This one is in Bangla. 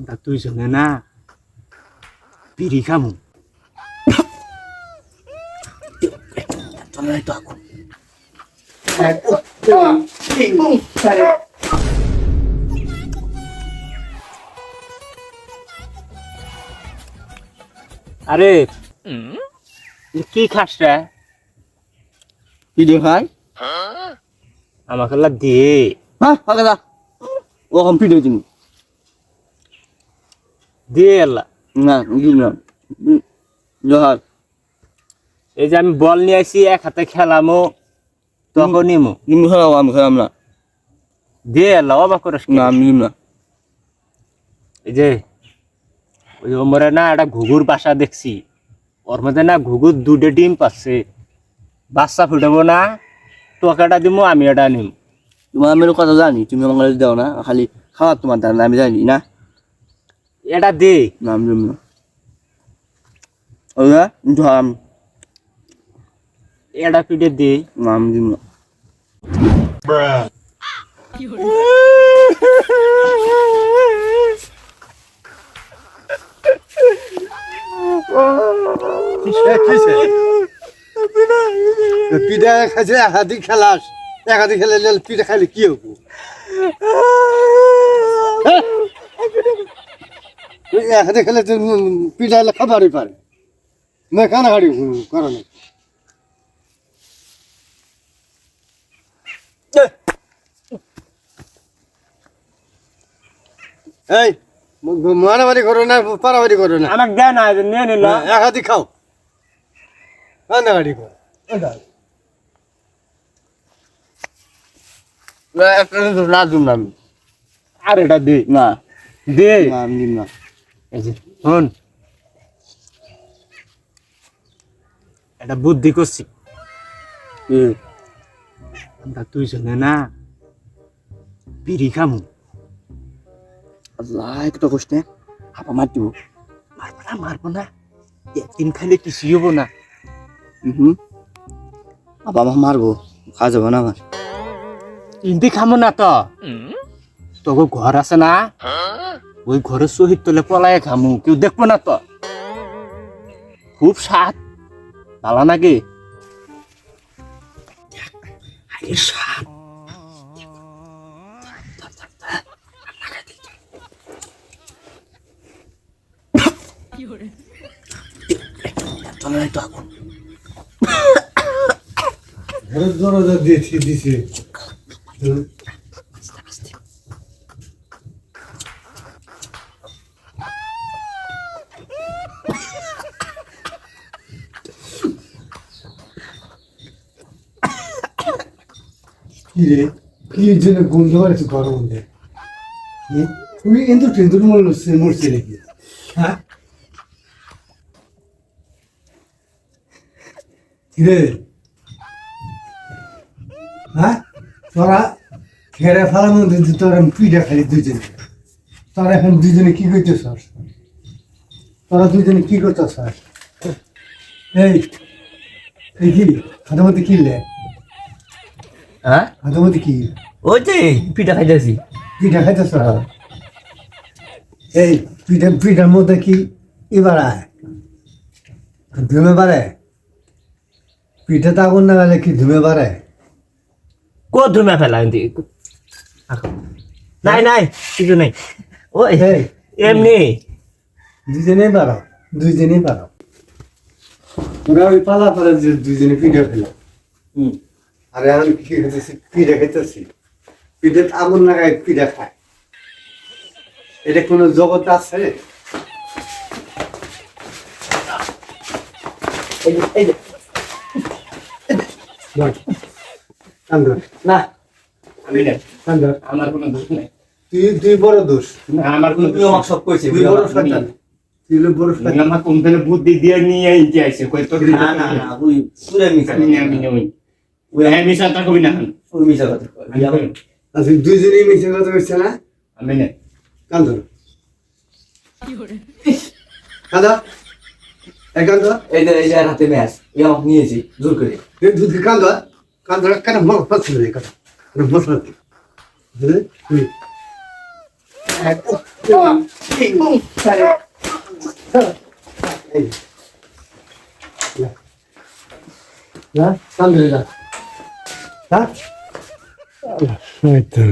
আমরা দুইজনে না বিড়ি খামু চলে তো এখন আরে কি খাস রে? দিয়ে খাই? আমাকে দিয়ে। হ্যাঁ ফাঁকা দা ও হয়েছে না এই যে আমি বল নিয়ে আসি এক হাতে খেলামো তখন নিমু। তুমি খেলাও আমি খেলাম না। দিয়ে আল্লাহ অবাক করিস না আমি না। এই যে ওই ওমরে না একটা ঘুঘুর বাসা দেখছি। ওর মধ্যে না ঘুঘুর দুটো ডিম পাচ্ছে। বাচ্চা ফুটাবো না টোকাটা দিমু আমি এটা নিম। তোমার আমি কথা জানি তুমি আমার দাও না খালি খাওয়া তোমার দান আমি জানি না? এটা দে। নিম না ওই জহার এটা পিঠে দে। নিম পিঠা খাইছে একাধিক খেলাস। একাধিক খেলে পিঠা খাইলে কি হব? একাধিক খেলে তো পিঠা হলে খাবারই পারে। না কানাকাড়ি করো না। এই মারামারি করো না পারামারি করো না। আমাকে দেয় না নিয়ে নিল। একাধিক খাও। কানাকাড়ি করো। না দিম না আমি আর এটা দে। না। দে। না আমি না। এই যে শোন এটা বুদ্ধি করছি। আমরা দুইজনে না বিড়ি খামু। আল্লাহ একটা কষ্ট হাপা মার দিব। মারবো না মারবো না। একদিন খাইলে কিছুই হব না। হুম বাবা মা মারবো খাওয়া যাবে না আমার। ইন্দি খামো না তো। তোকে ঘর আছে না? ওই ঘরে শহীদ তোলে পলায় খামু কেউ দেখব না তো। খুব স্বাদ ভালো নাকি স্বাদ দরজা দিয়েছি দিছে। কি রে কি জন্য গন্ধ বাড়ছে ঘরের মধ্যে? তুমি কিন্তু টেন্ডুর মরছে মরছে নাকি হ্যাঁ? কি রে হ্যাঁ? তোরা খেরে ফেলার মধ্যে তোরা পিঠা খালি দুজনে তোরা এখন দুজনে কি করতেছ? তোরা দুজনে কি করতেছ? এই কি? হাতের মধ্যে কি লে হ্যাঁ? হাতের মধ্যে কি? ওই যে পিঠা খাইতেছি। পিঠা খাইতেছ? এই পিঠা পিঠার মধ্যে কি ই বাড়ায় ধুমে বাড়ে পিঠা তো আগুন না গেলে কি ধুমে বাড়ে কো ধুমে ফেলা এমনি নাই নাই কিছু নাই। ওই এমনি। দুজনেই বাড়াও দুইজনেই বাড়াও ওরা ওই পালা যে দুইজনে পিঠা খেলো। হুম। আরে আমি কি খেতেছি পিঠা খেতেছি পিঠে আগুন লাগায় পিঠা খায়। এটা কোনো জগৎ আছে? না। আমি না। আমার কোনো দোষ নেই। তুই তুই বড় দোষ। না আমার কোনো তুই সব কইছে তুই বড় শয়তান। তুই বড় শয়তান। আমার কোম্পানি বুদ্ধি দিয়ে নিয়ে আইছে? কই তোর না না না ওই পুরো মিছা আমি আমি ওই হ্যাঁ মিশা তা কবি না। ওই মিছা কথা আচ্ছা দুইজনেই মিশে কথা বলছে না? আমি না। কান ধর। কান ধর। এই যে এই যে হাতে ম্যাচ। আমাকে নিয়েছি জোর করে। এই দুধ কান ধর। কান ধর কেন মল মশলা যা হ্যাঁ শয়তান